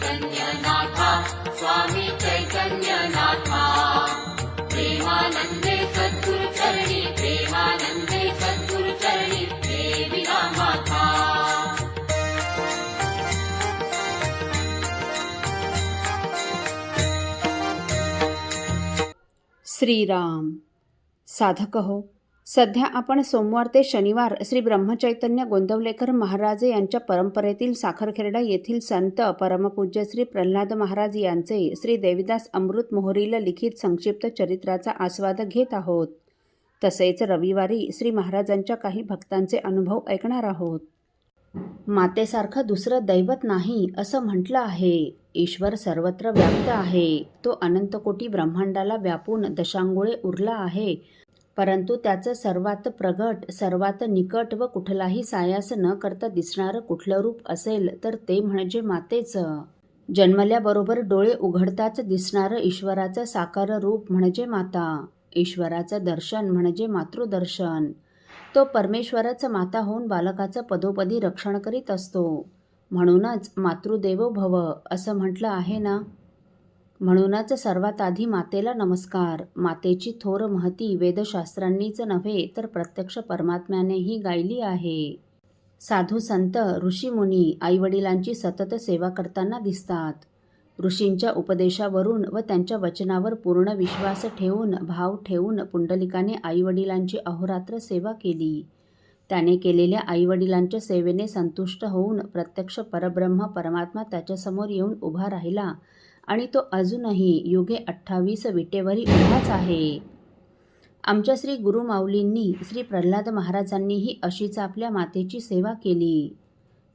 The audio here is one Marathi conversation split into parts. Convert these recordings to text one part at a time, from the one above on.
चैतन्यनाथा स्वामी चैतन्यनाथा। प्रेमानन्दे सद्गुरुचरणी प्रेमानन्दे सद्गुरुचरणी देविना माता श्रीराम साधक हो सध्या आपण सोमवार ते शनिवार श्री ब्रह्मचैतन्य गोंदवलेकर महाराजे यांच्या परंपरेतील साखरखेरडा येथील संत परमपूज्य श्री प्रल्हाद महाराज यांचे श्री देविदास अमृत मोहरीला लिखित संक्षिप्त चरित्राचा आस्वाद घेत आहोत. तसेच रविवारी श्री महाराजांच्या काही भक्तांचे अनुभव ऐकणार आहोत. मातेसारखं दुसरं दैवत नाही असं म्हटलं आहे. ईश्वर सर्वत्र व्याप्त आहे. तो अनंतकोटी ब्रह्मांडाला व्यापून दशांगोळे उरला आहे. परंतु त्याचं सर्वात प्रगट सर्वात निकट व कुठलाही सायास न करता दिसणारं कुठलं रूप असेल तर ते म्हणजे मातेचं. जन्मल्याबरोबर डोळे उघडताच दिसणारं ईश्वराचं साकार रूप म्हणजे माता. ईश्वराचं दर्शन म्हणजे मातृदर्शन. तो परमेश्वराच माता होऊन बालकाचं पदोपदी रक्षण करीत असतो. म्हणूनच मातृदेवो भव असं म्हटलं आहे ना? म्हणूनच सर्वात आधी मातेला नमस्कार. मातेची थोर महती वेदशास्त्रांनीच नव्हे तर प्रत्यक्ष परमात्म्यानेही गायली आहे. साधू संत ऋषीमुनी आईवडिलांची सतत सेवा करताना दिसतात. ऋषींच्या उपदेशावरून व त्यांच्या वचनावर पूर्ण विश्वास ठेवून भाव ठेवून पुंडलिकाने आईवडिलांची अहोरात्र सेवा केली. त्याने केलेल्या आईवडिलांच्या सेवेने संतुष्ट होऊन प्रत्यक्ष परब्रह्म परमात्मा त्याच्यासमोर येऊन उभा राहिला. आणि तो अजूनही योगे अठ्ठावीस विटेवरी उभाच आहे. आमच्या श्री गुरुमाऊलींनी श्री प्रल्हाद महाराजांनीही अशीच आपल्या मातेची सेवा केली.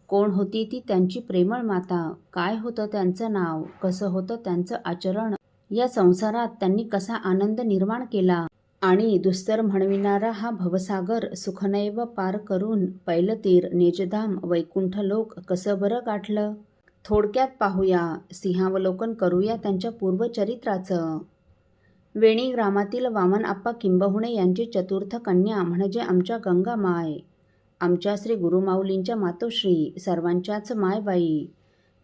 कोण होती ती त्यांची प्रेमळ माता? काय होतं त्यांचं नाव? कसं होतं त्यांचं आचरण? या संसारात त्यांनी कसा आनंद निर्माण केला? आणि दुस्तर म्हणविणारा हा भवसागर सुखनैव पार करून पैलतीर नेजधाम वैकुंठ लोक कसं बरं गाठलं? थोडक्यात पाहूया. सिंहावलोकन करूया त्यांच्या पूर्वचरित्राचं. वेणी ग्रामातील वामन आप्पा किंबहुणे यांची चतुर्थ कन्या म्हणजे आमच्या गंगामाय. आमच्या श्री गुरुमाऊलींच्या मातोश्री सर्वांच्याच मायबाई.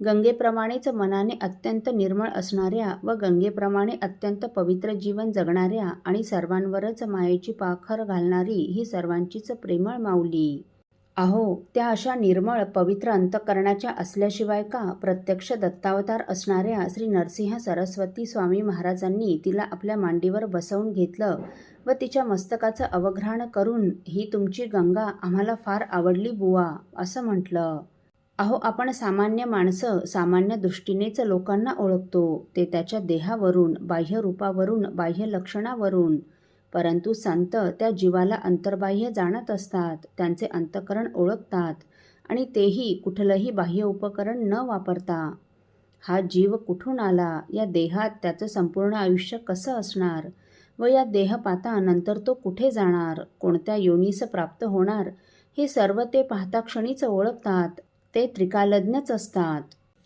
गंगेप्रमाणेच मनाने अत्यंत निर्मळ असणाऱ्या व गंगेप्रमाणे अत्यंत पवित्र जीवन जगणाऱ्या आणि सर्वांवरच मायेची पाखर घालणारी ही सर्वांचीच प्रेमळ माऊली. अहो त्या अशा निर्मळ पवित्र अंतकरणाच्या असल्याशिवाय का प्रत्यक्ष दत्तावतार असणाऱ्या श्री नरसिंह सरस्वती स्वामी महाराजांनी तिला आपल्या मांडीवर बसवून घेतलं व तिच्या मस्तकाचं अवघ्राण करून ही तुमची गंगा आम्हाला फार आवडली बुवा असं म्हटलं. अहो आपण सामान्य माणसं सामान्य दृष्टीनेच लोकांना ओळखतो ते त्याच्या देहावरून बाह्य रूपावरून बाह्य लक्षणावरून परंतु संत त्या जीवाला अंतर्बाह्य जाणत असतात त्यांचे अंतकरण ओळखतात आणि तेही कुठलंही बाह्य उपकरण न वापरता. हा जीव कुठून आला? या देहात त्याचं संपूर्ण आयुष्य कसं असणार? व या देहपातानंतर तो कुठे जाणार? कोणत्या योनीस प्राप्त होणार? हे सर्व ते पाहता क्षणीच ओळखतात. ते त्रिकालज्ञच असतात.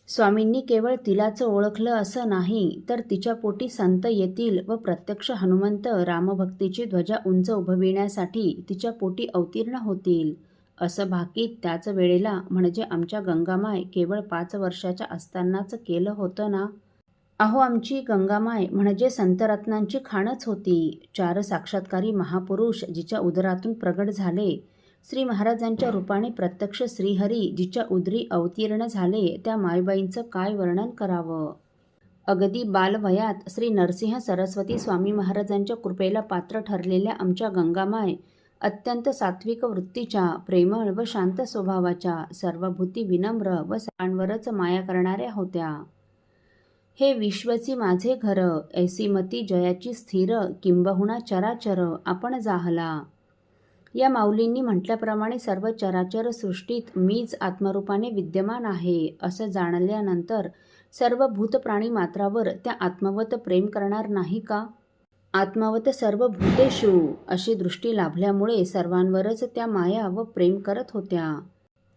स्वामींनी केवळ तिलाच ओळखलं असं नाही तर तिच्या पोटी संत येतील व प्रत्यक्ष हनुमंत रामभक्तीची ध्वजा उंच उभविण्यासाठी तिच्या पोटी अवतीर्ण होतील. असं भाकीत त्याच वेळेला म्हणजे आमच्या गंगामाय केवळ पाच वर्षाच्या असतानाच केलं होतं ना? अहो आमची गंगामाय म्हणजे संतरत्नांची खाणच होती. चार साक्षात्कारी महापुरुष जिच्या उदरातून प्रगट झाले श्री महाराजांच्या रूपाने प्रत्यक्ष श्रीहरी जिच्या उदरी अवतीर्ण झाले त्या मायबाईंचं काय वर्णन करावं? अगदी बालवयात श्री नरसिंह सरस्वती स्वामी महाराजांच्या कृपेला पात्र ठरलेल्या आमच्या गंगामाय अत्यंत सात्विक वृत्तीच्या प्रेमळ व शांत स्वभावाच्या सर्वभूती विनम्र व सर्वांवरच माया करणाऱ्या होत्या. हे विश्वची माझे घर ऐसीमती जयाची स्थिर किंबहुना चराचर आपण जाहला. या माऊलींनी म्हटल्याप्रमाणे सर्व चराचर सृष्टीत मीच आत्मरूपाने विद्यमान आहे असं जाणल्यानंतर सर्व भूतप्राणी मात्रावर त्या आत्मवत प्रेम करणार नाही का? आत्मवत सर्व भूतेषु अशी दृष्टी लाभल्यामुळे सर्वांवरच त्या माया व प्रेम करत होत्या.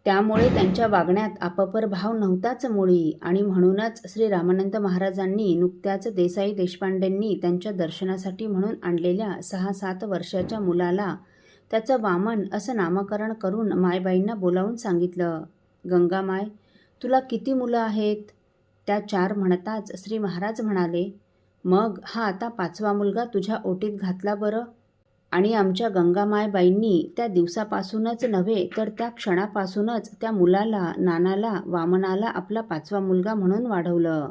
त्यामुळे त्यांच्या वागण्यात आपपर भाव नव्हताच मुळी आणि म्हणूनच श्री रामानंद महाराजांनी नुकत्याच देसाई देशपांडेंनी त्यांच्या दर्शनासाठी म्हणून आणलेल्या सहा सात वर्षाच्या मुलाला त्याचं वामन असं नामकरण करून मायबाईंना बोलावून सांगितलं गंगामाय तुला किती मुलं आहेत? त्या चार म्हणताच श्री महाराज म्हणाले मग हा आता पाचवा मुलगा तुझ्या ओटीत घातला बरं? आणि आमच्या गंगामायबाईंनी त्या दिवसापासूनच नव्हे तर त्या क्षणापासूनच त्या मुलाला नानाला वामनाला आपला पाचवा मुलगा म्हणून वाढवलं.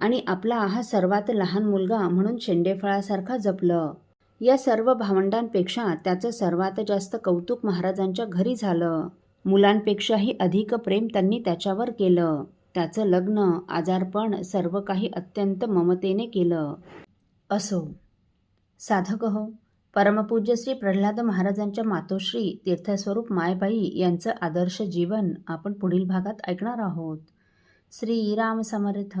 आणि आपला हा सर्वात लहान मुलगा म्हणून शेंडेफळासारखा जपलं. या सर्व भावंडांपेक्षा त्याचं सर्वात जास्त कौतुक महाराजांच्या घरी झालं. मुलांपेक्षाही अधिक प्रेम त्यांनी त्याच्यावर केलं. त्याचं लग्न आजारपण सर्व काही अत्यंत ममतेने केलं. असो. साधक हो. परमपूज्य श्री प्रल्हाद महाराजांच्या मातोश्री तीर्थस्वरूप मायबाई यांचं आदर्श जीवन आपण पुढील भागात ऐकणार आहोत. श्रीराम समर्थ.